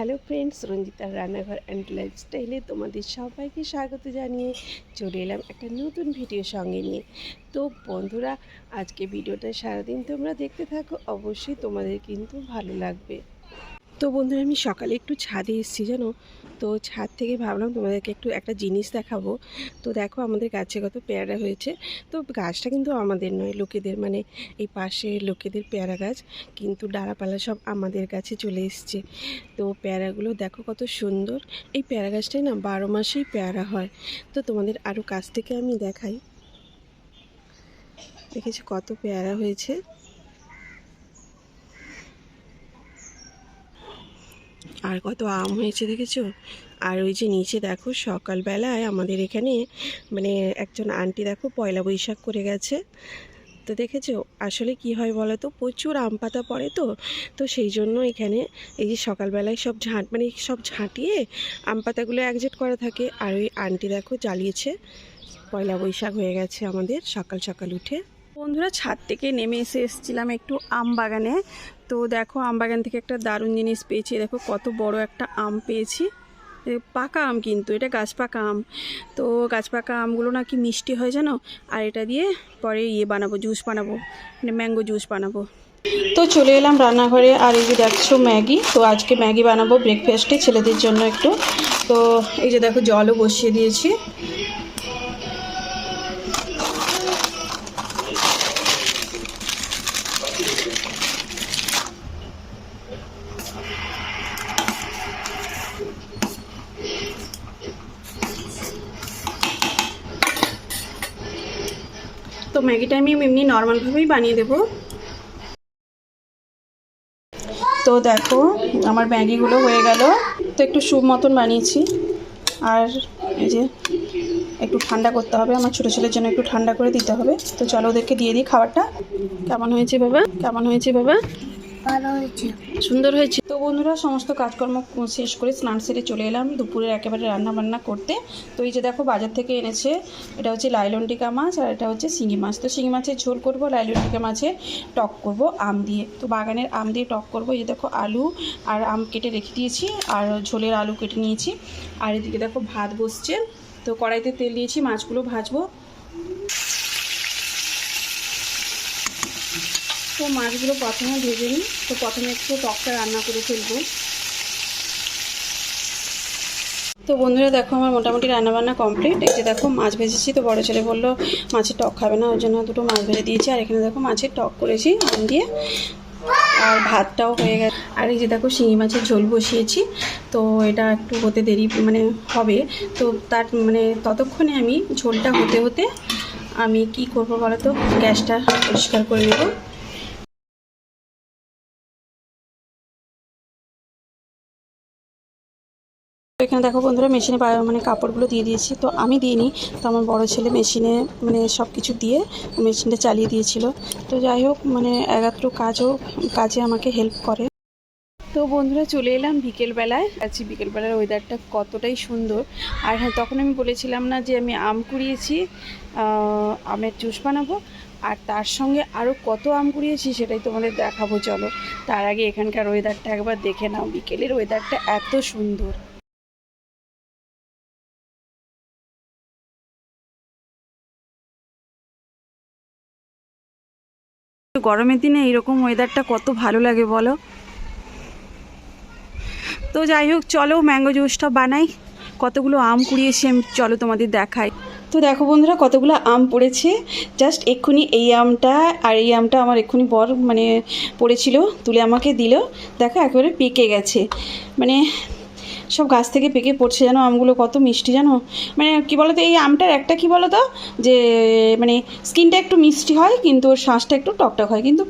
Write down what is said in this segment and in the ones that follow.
Hello friends রঞ্জিতার রান্নাঘর and লাইফস্টাইলে তোমাদের সবাইকে স্বাগত জানিয়ে চলে এলাম একটা নতুন ভিডিও সঙ্গে নিয়ে। তো বন্ধুরা, আজকে ভিডিওটা সারাদিন তোমরা দেখতে থাকো, অবশ্যই তোমাদের কিন্তু ভালো লাগবে। তো বন্ধুরা, আমি সকালে একটু ছাদে এসেছি, জানো? তো ছাদ থেকে ভাবলাম তোমাদেরকে একটু একটা জিনিস দেখাবো। তো দেখো, আমাদের গাছে কত পেয়ারা হয়েছে। তো গাছটা কিন্তু আমাদের নয়, লোকেদের মানে এই পাশে লোকেদের পেয়ারা গাছ। কিন্তু ডালাপালা সব আমাদের কাছে চলে এসছে। তো পেয়ারাগুলো দেখো কত সুন্দর। এই পেয়ারা গাছটাই না বারো মাসেই পেয়ারা হয়। তো তোমাদের আরও কাছ থেকে আমি দেখাই। দেখেছি কত পেয়ারা হয়েছে? আর কত আম হয়েছে দেখেছ? আর ওই যে নিচে দেখো, সকালবেলায় আমাদের এখানে মানে একজন আন্টি দেখো পয়লা বৈশাখ করে গেছে। তো দেখেছ, আসলে কি হয় বলো তো প্রচুর আম পাতা পড়ে তো। তো সেই জন্য এখানে এই যে সকালবেলায় সব ঝাঁট মানে সব ঝাঁটিয়ে আম পাতাগুলো একজেট করা থাকে। আর ওই আন্টি দেখো জ্বালিয়েছে। পয়লা বৈশাখ হয়ে গেছে আমাদের সকাল সকাল উঠে। বন্ধুরা, ছাদ থেকে নেমে এসে এসেছিলাম একটু আম বাগানে। তো দেখো, আম বাগান থেকে একটা দারুণ জিনিস পেয়েছি। দেখো, কত বড় একটা আম পেয়েছি। পাকা আম কিন্তু, এটা গাছ পাকা আম। তো গাছ পাকা আমগুলো নাকি মিষ্টি হয় জানো? আর এটা দিয়ে পরে ইয়ে বানাবো, জুস বানাবো মানে ম্যাঙ্গো জুস বানাবো। তো চলে এলাম রান্নাঘরে, আর এই যে দেখছ ম্যাগি। তো আজকে ম্যাগি বানাবো ব্রেকফাস্টে ছেলেদের জন্য একটু। তো এই যে দেখো, জলও বসিয়ে দিয়েছি। ম্যাগিটা আমি এমনি নর্মালভাবেই বানিয়ে দেবো। তো দেখো আমার ম্যাগিগুলো হয়ে গেল। তো একটু স্যুপ মতন বানিয়েছি। আর এই যে একটু ঠান্ডা করতে হবে আমার ছোটো ছেলের জন্য একটু ঠান্ডা করে দিতে হবে। তো চলো ওদেরকে দিয়ে দিই খাবারটা। কেমন হয়েছে বাবা? কেমন হয়েছে বাবা? ভালো হয়েছে। সুন্দর হয়েছে। বন্ধুরা, সমস্ত কাজকর্ম শেষ করে স্নান সেরে চলে এলাম। দুপুরের একেবারে রান্না বান্না করতে। তো এই যে দেখো, বাজার থেকে এনেছে, এটা হচ্ছে লাইলনটিকা মাছ আর এটা হচ্ছে শিঙি মাছ। তো শিঙি মাছের ঝোল করব লাইলনটিকা মাছে টক করব, আম দিয়ে। তো বাগানের আম দিয়ে টক করব। এই দেখো, আলু আর আম কেটে রেখে দিয়েছি আর ঝোলের আলু কেটে নিয়েছি। আর এদিকে দেখো, ভাত বসছে। তো কড়াইতে তেল দিয়েছি, মাছগুলো ভাজবো। তো মাছগুলো প্রথমে ভেজে নিই। তো প্রথমে একটু টকটা রান্না করে ফেলব। তো বন্ধুরা, দেখো আমার মোটামুটি রান্নাবান্না কমপ্লিট। এই যে দেখো মাছ ভেজেছি, তো বড় ছেলে বলল, মাছের টক খাবে না, ওই জন্য দুটো মাছ ভেজে দিয়েছি। আর এখানে দেখো মাছের টক করেছি, আম দিয়ে। আর ভাতটাও হয়ে গেছে। আর এই যে দেখো শিঙি মাছের ঝোল বসিয়েছি। তো এটা একটু হতে দেরি মানে হবে। তো তার মানে ততক্ষণে আমি ঝোলটা হতে হতে আমি কি করব বলো তো? গ্যাসটা পরিষ্কার করে নেব। এখানে দেখো বন্ধুরা মেশিনে মানে কাপড়গুলো দিয়ে দিয়েছি। তো আমি দিইনি, তো আমার বড় ছেলে মেশিনে মানে সব কিছু দিয়ে মেশিনটা চালিয়ে দিয়েছিল। তো যাই হোক মানে একাত্র কাজও, কাজে আমাকে হেল্প করে। তো বন্ধুরা, চলে এলাম বিকেলবেলায়। আছি বিকেলবেলার ওয়েদারটা কতটাই সুন্দর। আর হ্যাঁ তখন আমি বলেছিলাম না যে আমি আম কুড়িয়েছি আমের জুস বানাবো। আর তার সঙ্গে আরও কত আম কুড়িয়েছি সেটাই তোমাদের দেখাবো, চলো। তার আগে এখানকার ওয়েদারটা একবার দেখে নাও। বিকেলের ওয়েদারটা এত সুন্দর। গরমের দিনে এইরকম ওয়েদারটা কত ভালো লাগে বলো? তো যাই হোক, চলো ম্যাঙ্গো জুসটা বানাই। কতগুলো আম কুড়িয়েছি আমি, চলো তোমাদের দেখাই। তো দেখো বন্ধুরা, কতগুলো আম পড়েছে। জাস্ট এক্ষুনি এই আমটা আর এই আমটা আমার এক্ষুনি বর মানে পড়েছিল, তুলে আমাকে দিল। দেখো একেবারে পেকে গেছে। মানে সব গাছ থেকে পেকে পড়ছে জানো আমগুলো কত মিষ্টি জানো? মানে কি বলতো, এই আমটার একটা কি বলতো, যে মানে স্কিনটা একটু মিষ্টি হয়, কিন্তু ওর শ্বাসটা একটু টকটক হয়। কিন্তু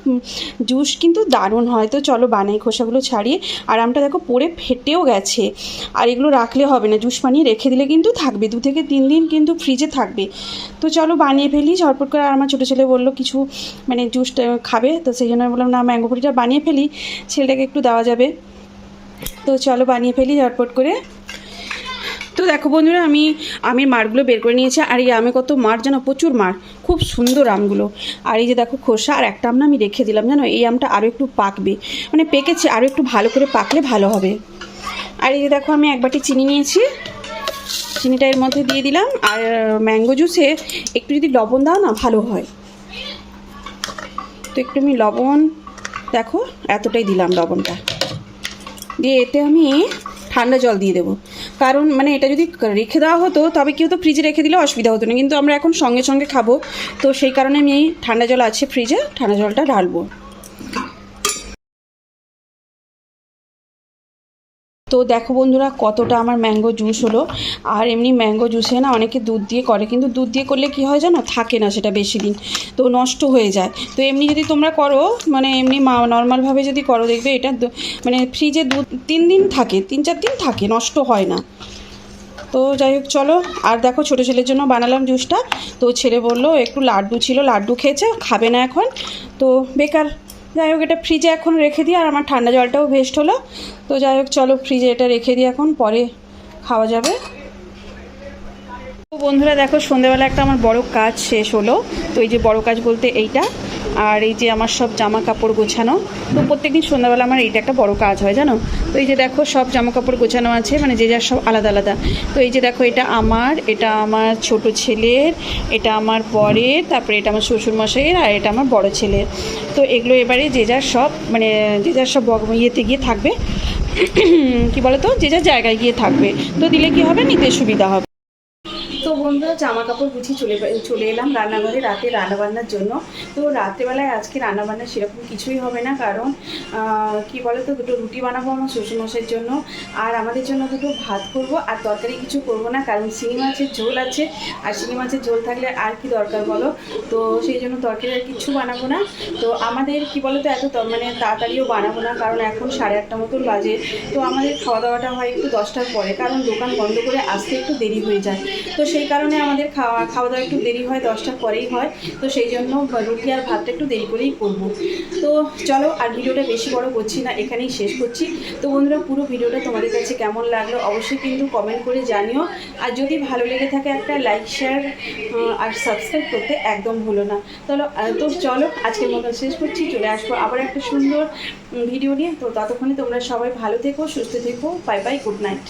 জুস কিন্তু দারুণ হয়। তো চলো বানাই খোসাগুলো ছাড়িয়ে। আর আমটা দেখো পরে ফেটেও গেছে। আর এগুলো রাখলে হবে না। জুস বানিয়ে রেখে দিলে কিন্তু থাকবে। দু থেকে তিন দিন কিন্তু ফ্রিজে থাকবে। তো চলো বানিয়ে ফেলি। ঝটপট করে আর আমার ছোটো ছেলে বলল, কিছু মানে জুসটা খাবে? তো সেই জন্য বললাম, না ম্যাঙ্গো পুরিটা বানিয়ে ফেলি। ছেলেটাকে একটু দেওয়া যাবে। তো চলো বানিয়ে ফেলি, ঝটপট করে। তো দেখো বন্ধুরা, আমি আমের মারগুলো বের করে নিয়েছি, আর এই আমে কত মার জানো? প্রচুর মার। খুব সুন্দর আমগুলো। আর এই যে দেখো খোসা, আর একটা আম না আমি রেখে দিলাম, জানো? এই আমটা আরও একটু পাকবে। মানে পেকেছে আরও একটু ভালো করে পাকলে ভালো হবে। আর এই যে দেখো, আমি এক বাটি চিনি নিয়েছি। চিনিটা এর মধ্যে দিয়ে দিলাম। আর ম্যাঙ্গো জুসে একটু যদি লবণ দাও না, ভালো হয়। তো একটু আমি লবণ, দেখো, এতটাই দিলাম লবণটা। দিয়ে এতে আমি ঠান্ডা জল দিয়ে দেবো। কারণ মানে এটা যদি রেখে দেওয়া হতো, তবে কেউ তো ফ্রিজে রেখে দিলে অসুবিধা হতো না। কিন্তু আমরা এখন সঙ্গে সঙ্গে খাব। তো সেই কারণে আমি ঠান্ডা জল আছে ফ্রিজে ঠান্ডা জলটা ঢালবো। তো দেখো বন্ধুরা, কতটা আমার ম্যাঙ্গো জুস হলো। আর এমনি ম্যাঙ্গো জুসে না অনেকে দুধ দিয়ে করে, কিন্তু দুধ দিয়ে করলে কি হয় জানো? থাকে না সেটা বেশি দিন, তো নষ্ট হয়ে যায়। তো এমনি যদি তোমরা করো মানে এমনি মা নর্মালভাবে যদি করো, দেখবে এটা মানে ফ্রিজে দু তিন দিন থাকে, তিন চার দিন থাকে, নষ্ট হয় না। তো যাই হোক, চলো। আর দেখো ছোটো ছেলের জন্য বানালাম জুসটা তো ছেলে বলল, একটু লাড্ডু ছিল, লাড্ডু খেয়েছে, খাবে না এখন। তো বেকার। যাই হোক, এটা ফ্রিজে এখন রেখে দিই, আর আমার ঠান্ডা জলটাও ভেস্ট হলো। তো যাই হোক, চলো ফ্রিজে এটা রেখে দিই এখন, পরে খাওয়া যাবে। বন্ধুরা, দেখো সন্ধেবেলা একটা আমার বড় কাজ শেষ হলো। তো এই যে বড় কাজ বলতে এইটা আর এই যে আমার সব জামা কাপড় গোছানো, তো প্রত্যেকদিন সন্ধ্যাবেলা আমার এইটা একটা বড় কাজ হয়, জানো? তো এই যে দেখো সব জামা কাপড় গোছানো আছে মানে যে যার সব আলাদা আলাদা। তো এই যে দেখো এটা আমার এটা আমার ছোট ছেলের, এটা আমার বরের, তারপরে এটা আমার শ্বশুরমশাইয়ের, আর এটা আমার বড় ছেলের। তো এগুলো এবারে যে যার সব মানে যে যার সব ইয়েতে গিয়ে থাকবে, কি বলো তো যে যার জায়গায় গিয়ে থাকবে। তো দিলে কি হবে? নিতে সুবিধা হবে। তো বন্ধুরা জামা কাপড় গুছিয়ে চলে চলে এলাম রান্নাঘরে রাতে রান্নাবান্নার জন্য। তো রাত্রেবেলায় আজকে রান্নাবান্না সেরকম কিছুই হবে না, কারণ কি বলে তো দুটো রুটি বানাবো আমার শ্বশুরমশাইয়ের জন্য, আর আমাদের জন্য দুটো ভাত করব, আর তরকারি কিছু করব না, কারণ শিঙি মাছের ঝোল আছে, আর শিঙি মাছের ঝোল থাকলে আর কি দরকার বলো? তো সেই জন্য তরকারি আর কিছু বানাবো না। তো আমাদের, কি বলো তো এত মানে তাড়াতাড়িও বানাবো না, কারণ এখন সাড়ে আটটা মতন বাজে। তো আমাদের খাওয়া দাওয়াটা হয় একটু দশটার পরে, কারণ দোকান বন্ধ করে আসতে একটু দেরি হয়ে যায়। তো সেই কারণে আমাদের খাওয়া খাওয়া দাওয়া একটু দেরি হয় দশটার পরেই হয়। তো সেই জন্য রুটি আর ভাতটা একটু দেরি করেই করব। তো চলো আর ভিডিওটা বেশি বড় করছি না এখানেই শেষ করছি। তো বন্ধুরা পুরো ভিডিওটা তোমাদের কাছে কেমন লাগল অবশ্যই কিন্তু কমেন্ট করে জানিও। আর যদি ভালো লেগে থাকে একটা লাইক শেয়ার আর সাবস্ক্রাইব করতে একদম ভুলো না। আহ, তো চলো আজকের মতো শেষ করছি চলে আসব আবার একটা সুন্দর ভিডিও নিয়ে। তো ততক্ষণে তোমরা সবাই ভালো থেকো সুস্থ থেকো বাই বাই গুড নাইট